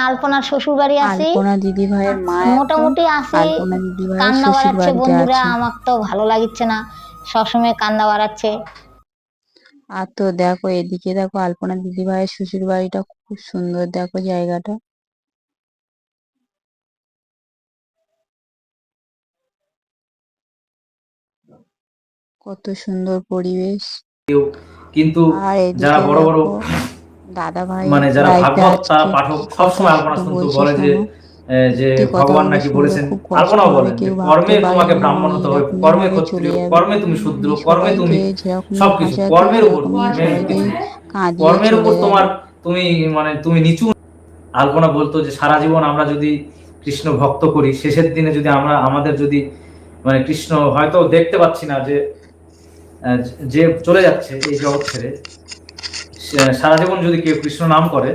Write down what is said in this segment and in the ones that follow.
আলপনার শ্বশুর বাড়ি আলপনা দিদি ভাইয়ের মা মোটামুটি আলপনা ভাইয়ের কান্না বাড়াচ্ছে বন্ধুরা আছে আমার তো ভালো লাগছে না। সবসময় কান্না বাড়াচ্ছে। আর তো দেখো এদিকে দেখো আলপনা দিদি ভাইয়ের শ্বশুর বাড়িটা খুব সুন্দর দেখো জায়গাটা। কত সুন্দর পরিবেশ। কিন্তু আর যারা বড় বড় দাদা ভাই মানে যারা লাইভে ভাগবত তারা পাঠক কি সবসময় আলপনা শুনতে বলে যে যে ভগবান নাকি বলেছেন আলপনাও বলেন কর্মে তোমাকে ব্রাহ্মণ হতে হবে কর্মে ক্ষত্রিয় কর্মে তুমি শূদ্র কর্মে তুমি সবকিছু কর্মের উপর কর্মের উপর তোমার তুমি মানে তুমি নিচু। আলপনা বলতো যে সারা জীবন আমরা যদি কৃষ্ণ ভক্ত করি শেষের দিনে যদি আমরা আমাদের যদি মানে কৃষ্ণ হয়তো দেখতে পাচ্ছি না যে যে চলে যাচ্ছে এই জগৎ ছেড়ে সারা জীবন যদি কেউ কৃষ্ণ নাম করে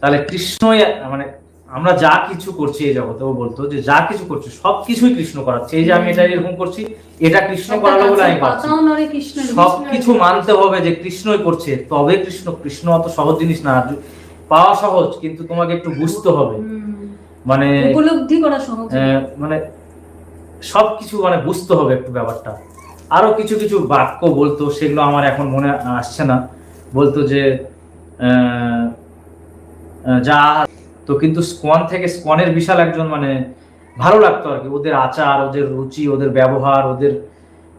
তাহলে কৃষ্ণই মানে আমরা যা কিছু করছি এই জগতে ও বলতো যে যা কিছু করছি সব কিছুই কৃষ্ণ করাচ্ছে। এই যে আমি এটা এরকম করছি এটা কৃষ্ণ করালো বলে আমি কৃষ্ণ সব কিছু মানতে হবে যে কৃষ্ণই করছে তবে কৃষ্ণ কৃষ্ণ অত সহজ জিনিস না। পাওয়া সহজ কিন্তু তোমাকে একটু বুঝতে হবে। মানে উপলব্ধি করা সহজ। মানে সব কিছু মানে বুঝতে হবে একটু ব্যাপারটা। আরও কিছু কিছু বাক্য বলতো সেগুলো আমার এখন মনে আসছে না। বলতো যে যা তো কিন্তু স্কন থেকে স্কনের বিশাল একজন মানে ভালো লাগতো আর কি। ওদের আচার ওদের রুচি ওদের ব্যবহার ওদের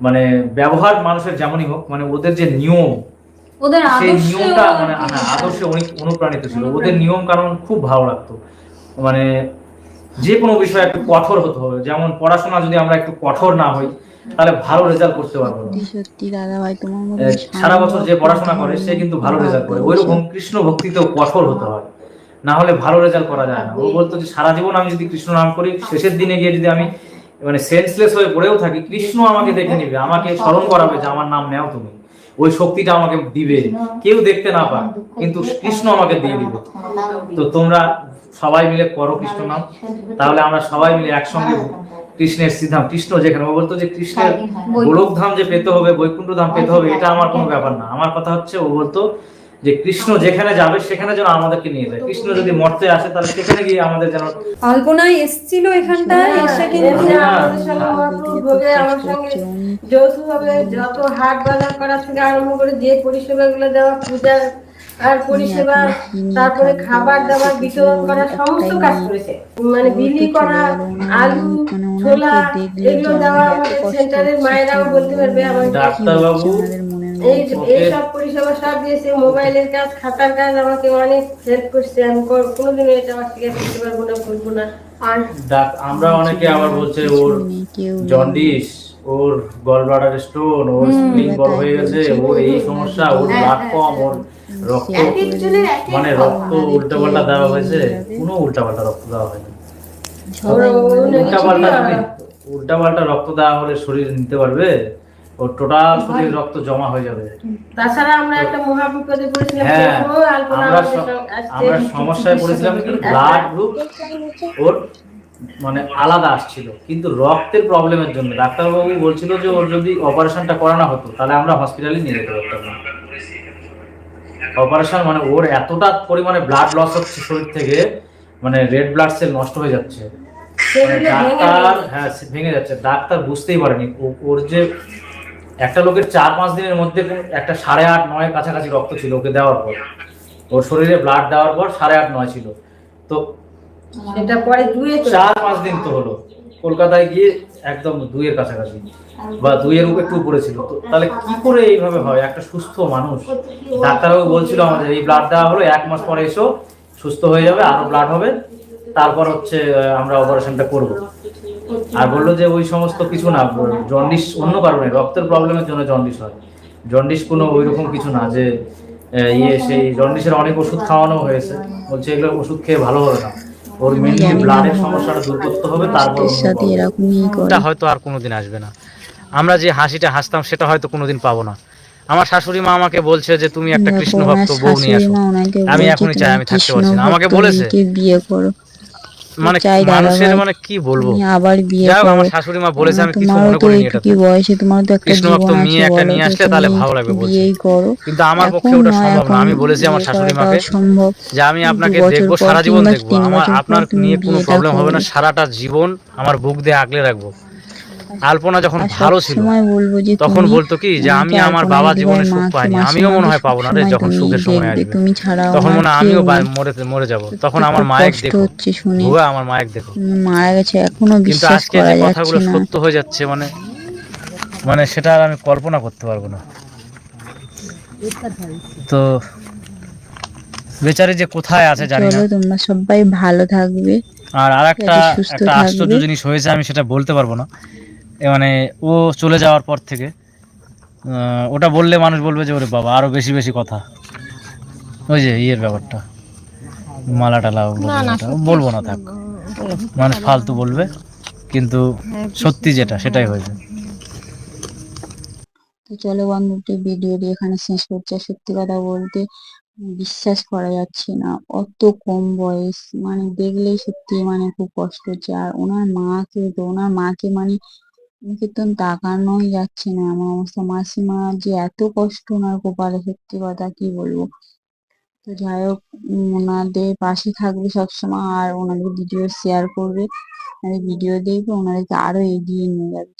মানে ব্যবহার মানুষের যেমনই হোক মানে ওদের যে নিয়ম ওদের সেই নিয়মটা মানে হ্যাঁ, আদর্শে অনেক অনুপ্রাণিত ছিল। ওদের নিয়ম কারণ খুব ভালো লাগতো। মানে যে কোনো বিষয়ে একটু কঠোর হতে হবে। যেমন পড়াশোনা যদি আমরা একটু কঠোর না হই তাহলে ভালো রেজাল্ট করতে পারব না। সত্যি সত্যি দাদা ভাই তোমার সারা বছর যে পড়াশোনা করে সে কিন্তু ভালো রেজাল্ট করে। ওই রকম কৃষ্ণ ভক্তিতেও কঠোর হতে হয়। না হলে ভালো রেজাল্ট করা যায় না। ও বলতো যে সারা জীবন আমি যদি কৃষ্ণ নাম করি শেষের দিনে গিয়ে যদি আমি মানে সেন্সলেস হয়ে পড়েও থাকি কৃষ্ণ আমাকে দেখে নিবে। আমাকে স্মরণ করাবে যে আমার নাম নেও তুমি। ওই শক্তিটা আমাকে দিবে। কেউ দেখতে না পাক কিন্তু কৃষ্ণ আমাকে দিয়ে দিবে। তো তোমরা সবাই মিলে করো কৃষ্ণ নাম। তাহলে আমরা সবাই মিলে একসঙ্গে কৃষ্ণের সিদ্ধাম কৃষ্ণ যেখানে ও বলতো যে কৃষ্ণের গোলক ধাম যে পেতে হবে বৈকুণ্ঠ ধাম পেতে হবে এটা আমার কোনো ব্যাপার না। আমার কথা হচ্ছে ও বলতো যে কৃষ্ণ যেখানে যাবে সেখানে যেন আমাদেরকে নিয়ে যায়। কৃষ্ণ যদি মরতে আসে তাহলে সেখানে গিয়ে আমাদের যেন আলপনায় এসেছিল এখানটায় এসে কিন্তু আমাদের সঙ্গে মহাপ্রভু ভোগে আমার সঙ্গে যৌথভাবে যত হাট বাজার করা থেকে আরম্ভ করে যে পরিষেবাগুলো দেওয়া পূজা আর পরিষেবা তারপরে খাবার দাবার বিতরণ করা সমস্ত কাজ করেছে। মানে বিলি করা আলু ছোলা এগুলো দেওয়া আমাদের সেন্টারের মায়েরাও বলতে পারবে আমাদের এই পরিষেবা সব দিয়েছে মোবাইলের কাজ খাতার কাজ আমাকে অনেক হেল্প করছে আমি কোনোদিনও এটা আমার করতে পারব না না। আর আমরা অনেকে আবার বলছে ওর জন্ডিস ওর গল ব্লাডার স্টোন ওর স্প্লিন বড় হয়ে গেছে ওর এই সমস্যা ওর ব্লাড কম ওর রক্ত মানে রক্ত উল্টা পাল্টা দেওয়া হয়েছে কোনো উল্টা পাল্টা রক্ত দেওয়া হয়নি। ওরা অন্য উল্টা পাল্টা উল্টা পাল্টা রক্ত দেওয়া হলে শরীর নিতে পারবে ওর টোটাল শরীর রক্ত জমা হয়ে যাবে। তাছাড়া আমরা একটা মহা বিপদে পড়েছিলাম হ্যাঁ। আমরা সমস্যায় পড়েছিলাম কি ব্লাড গ্রুপ ওর মানে আলাদা আসছিল কিন্তু রক্তের প্রবলেমের জন্য। ডাক্তারবাবু বলছিল যে ওর যদি অপারেশনটা করানো হতো তাহলে আমরা হসপিটালে নিয়ে যেতে পারতাম না। অপারেশন মানে ওর এতটা পরিমাণে ব্লাড লস হচ্ছে শরীর থেকে মানে রেড ব্লাড সেল নষ্ট হয়ে যাচ্ছে। মানে ডাক্তার হ্যাঁ ভেঙে যাচ্ছে। ডাক্তার বুঝতেই পারেনি। ওর যে একটা লোকের চার পাঁচ দিনের মধ্যে একটা সাড়ে আট নয় কাছাকাছি রক্ত ছিল ওকে দেওয়ার পর। ওর শরীরে ব্লাড দেওয়ার পর সাড়ে আট নয় ছিল। তো চার পাঁচ দিন তো হলো। কলকাতায় গিয়ে একদম দুইয়ের কাছাকাছি বা দুইয়ের একটু উপরে ছিল। তাহলে কি করে এইভাবে হয়? একটা সুস্থ মানুষ। ডাক্তারবাবু বলছিল আমাদের, এই ব্লাড দেওয়া হলো, এক মাস পরে এসো, সুস্থ হয়ে যাবে, আরও ব্লাড হবে। তারপর হচ্ছে আমরা অপারেশনটা করব। আর বলল যে, ওই সমস্ত কিছু না জন্ডিস অন্য কারণে, রক্তের প্রবলেমের জন্য জন্ডিস হয়। জন্ডিস কোনো ওই রকম কিছু না, যে ইয়ে সেই জন্ডিসের অনেক ওষুধ খাওয়ানো হয়েছে। বলছে এগুলো ওষুধ খেয়ে ভালো হবে না। ওর মেনলি ব্লাডের সমস্যাটা দূর করতে হবে তারপর সাথে এরকমই করে। হয়তো আর কোনোদিন আসবে না। আমরা যে হাসিটা হাসতাম সেটা হয়তো কোনোদিন পাবো না। আমার শাশুড়ি মা আমাকে বলছে যে তুমি একটা কৃষ্ণ ভক্ত বউ নিয়ে আসো। আমি এখনই চাই, আমি থাকতে পারছি না। আমাকে বলেছে। বিয়ে করো। মানে চাই মানুষের মানে কি বলব? আবার বিয়ে যাও আমার শাশুড়ি মা বলেছে আমি কিছু মনে করি এটা কি বয়সে তোমার তো একটা জীবন মেয়ে আছে একটা নিয়ে আসলে তাহলে ভালো লাগবে বলছে। করো। কিন্তু আমার পক্ষে ওটা সম্ভব না। আমি বলেছি আমার শাশুড়ি মাকে যে আমি আপনাকে দেখব সারা জীবন দেখব। দেখব আমার আপনার নিয়ে কোনো প্রবলেম হবে না সারাটা জীবন আমার বুক দিয়ে আগলে রাখব। আলপনা যখন ভালো ছিল তখন বলতো কি যে আমি আমার বাবা জীবনে সুখ পাইনি আমিও মনে হয় পাবো না রে যখন সুখের সময় আসবে। তখন মনে হয় আমিও মরে মরে যাব। তখন আমার মায়ের দেখো ভুয়া আমার মায়ের দেখো মারা গেছে এখনও কিন্তু আজকে যে কথাগুলো সত্য হয়ে যাচ্ছে মানে মানে সেটা আর আমি কল্পনা করতে পারব না। তো বেচারি যে কোথায় আছে জানি না। তোমরা সবাই ভালো থাকবে। আর আরেকটা একটা আশ্চর্য জিনিস হয়েছে আমি সেটা বলতে পারব না। মানে ও চলে যাওয়ার পর থেকে আহ, ওটা বললে মানুষ বলবে যে ওরে বাবা আরও বেশি বেশি কথা। ওই যে ইয়ের ব্যাপারটা মালা টালা বলব না থাক। মানুষ ফালতু বলবে কিন্তু সত্যি যেটা সেটাই হয়েছে। তো চলো বন্ধুটি ভিডিওটি এখানে শেষ করছে। সত্যি কথা বলতে বিশ্বাস করা যাচ্ছে না অত কম বয়স। মানে দেখলেই সত্যি মানে খুব কষ্ট হচ্ছে। আর ওনার মাকে তো ওনার মাকে মানে মুখে তো তাকানোই যাচ্ছে না আমার অবস্থা। মাসিমা যে এত কষ্ট ওনার কপালে, সত্যি কথা কি বলব? তো যাই হোক ওনাদের পাশে থাকবে সবসময় আর ওনাদের ভিডিও শেয়ার করবে। ওনাদের ভিডিও দেখবে, ওনাদেরকে আরও এগিয়ে নিয়ে যাবে।